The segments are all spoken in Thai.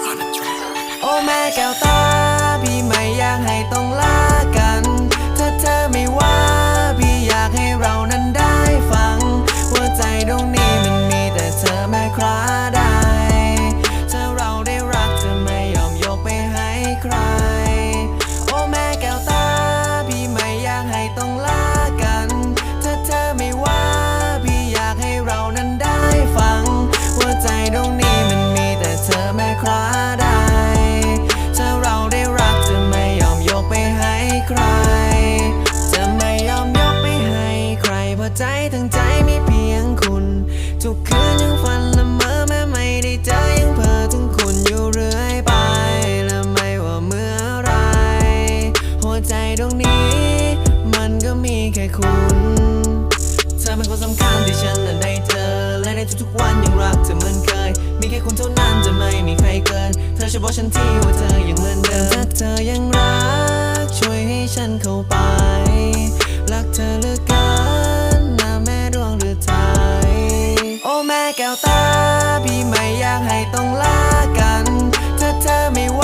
on the track. Oh, man, คราได้ถ้าเราได้รักจะไม่ยอมยกไปให้ใคร จะไม่ยอมยกไปให้ใครเพราะใจทั้งใจมีเพียงคุณ ทุกคืนยังฝันละเมอแม้ไม่ได้เจอยังเพ้อถึงคุณอยู่เรื่อยไป และไม่ว่าเมื่อไร หัวใจตรงนี้ มันก็มีแค่คุณเธอเป็นคนสำคัญที่ฉันนั้นได้เจอและในทุกๆวันยังรักเธอเหมือนเคย มีแค่คุณเท่านั้น ช่วยบอกฉันทีว่าเธอยังเหมือนเดิมถ้าเธอยังรัก ช่วยให้ฉันเข้าไป รักเธอเหลือเกินนะแม่ดวงหรือไทย โอ้แม่แก้วตา พี่ไม่อยากให้ต้องลากัน ถ้าเธอไม่ว่า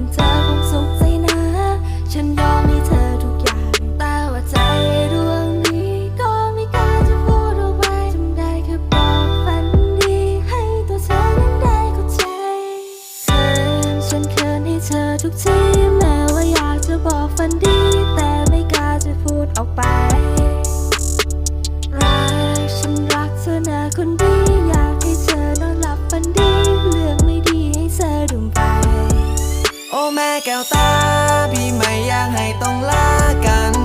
เ็นเธอคงสุขใจนะ ฉันยอมให้เธอทุกอย่าง แต่ว่าใจดวงนี้ก็ไม่กล้าจะพูดออกไปจำได้แค่บอกฝันดี ให้ตัวเธอนั้นได้เข้าใจคืนฉันเคืนให้เธอทุกทีแม้ว่าอยากจะบอกฝันดี โอแม่แก้วตา พี่ไม่อยากให้ต้องลากัน